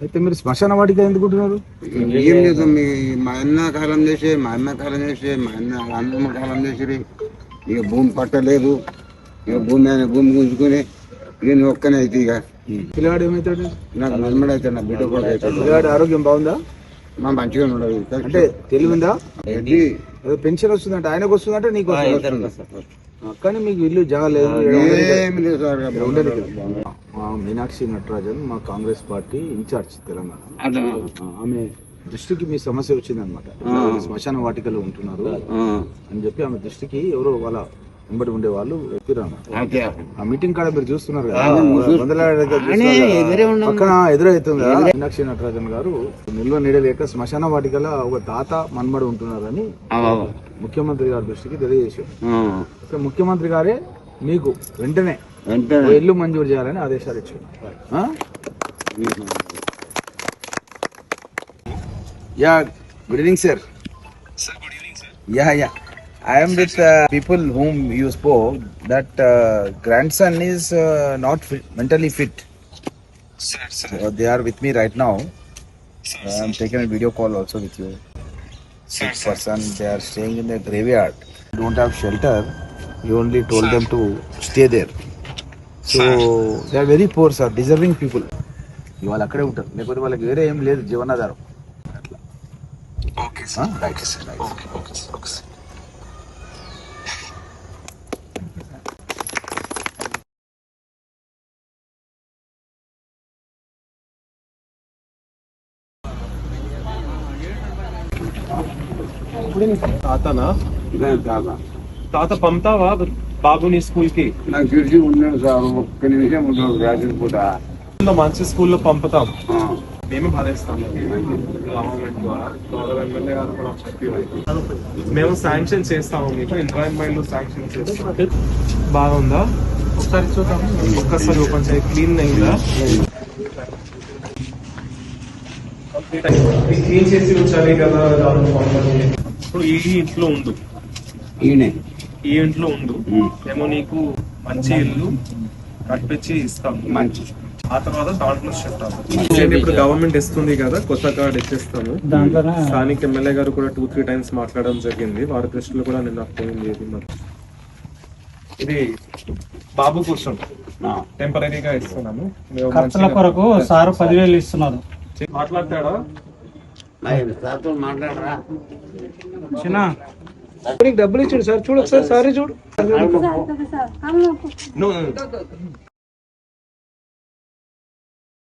అయితే మీరు శ్మశాన వాటిక ఎందుకుంటున్నారు ఏం లేదు మీ మా అన్న కాలం చేసే మా అన్న కాలం చేసే మా అన్న అన్నమ్మ కాలం చేసి ఇక భూమి పట్టలేదు. ఇక భూమి ఆయన భూమి గుంజుకుని నువ్వు ఒక్కనే అయితే ఇక. పిల్లగాడు ఏమవుతాడు నాకు నమ్మడు అయితే నా బిడ్డ కూడా అవుతాడు పిల్లగాడు ఆరోగ్యం బాగుందా? మా మంచిగా ఉండదు. అంటే తెలివి ఉందా ఏంటి? ఏదో పెన్షన్ వస్తుందంటే ఆయనకు వస్తుందంటే నీకు వస్తుందా? కానీ మీకు ఇల్లు జాగా లేదు ఏం లేదు సార్ మా మీనాక్షి నటరాజన్ మా కాంగ్రెస్ పార్టీ ఇన్ఛార్జ్ తెలంగాణ. ఆమె దృష్టికి మీ సమస్య వచ్చిందనమాట శ్మశాన వాటికలో ఉంటున్నారు అని చెప్పి ఆమె దృష్టికి ఎవరో వాళ్ళ వెంబడి ఉండే వాళ్ళు. ఆ మీటింగ్ కాడ మీరు చూస్తున్నారు కదా. పక్కన ఎదురవుతుంది కదా. మీనాక్షి నటరాజన్ గారు నిల్వ నీడలేక శ్మశాన వాటికల ఒక తాత మన్మడు ఉంటున్నారని. ముఖ్యమంత్రి గారి దృష్టికి తెలియజేశారు. ముఖ్యమంత్రి గారే మీకు వెంటనే ఓ ఇల్లు మంజూరు చేయాలని ఆదేశాలు ఇచ్చారు ఆ? Yeah good evening sir yeah yeah I am with uh, people whom you spoke that uh, grandson is uh, not fit, mentally fit. Uh, they are with me right now. I am taking a video call also with you. Six person, they are staying You only told them to stay there. So they are very poor sir deserving people ఇవాళ అక్కడే ఉంటారు లేకపోతే వాళ్ళకి వేరే ఏం లేదు. జీవనాధారం. అట్లా okay sir right sir right తాతనా? ఇదే తాత. తాత పంపుతావా? బాబుని స్కూల్కి నాకు తెలిసి ఉన్నాడు సార్ ఒక్క నిమిషం ఉన్నాడు రాత్రి పూట. మంచి స్కూల్లో పంపుతాం. మేము చెప్పి మేము శాంక్షన్ చేస్తాము మీకు ఎంప్లాయ్మెంట్ శాంక్షన్ చేస్తాం బాగుందా? ఒకసారి చూద్దాం. ఒక్కసారి ఓపెన్ చేయి. క్లీన్ అయిందా? క్లీన్ చేసి ఉంచాలి కదా. ఇప్పుడు ఈ ఇంట్లో ఉండు. ఈయనే. ఈ ఇంట్లో ఉండు. మేము నీకు మంచి ఇల్లు కట్టించి ఇస్తాం. మంచి. ఆ తర్వాత దాంట్లో చెప్తాము ఇప్పుడు గవర్నమెంట్ ఇస్తుంది కదా కొత్త కార్డ్ ఇచ్చేస్తాము స్థానిక ఎమ్మెల్యే గారు కూడా టూ త్రీ టైమ్స్ మాట్లాడడం జరిగింది. వారి దృష్టిలో కూడా నిన్న పోయింది ఇది మరి. ఇది బాబు కోసం టెంపరీగా ఇస్తున్నాము. ఖర్చుల కొరకు సారు పదివేలు ఇస్తున్నారు. మాట్లాడతాడా? మాట్లాడరా? చిన్న నీకు డబ్బులు ఇచ్చాడు సార్ చూడు ఒకసారి సారీ చూడు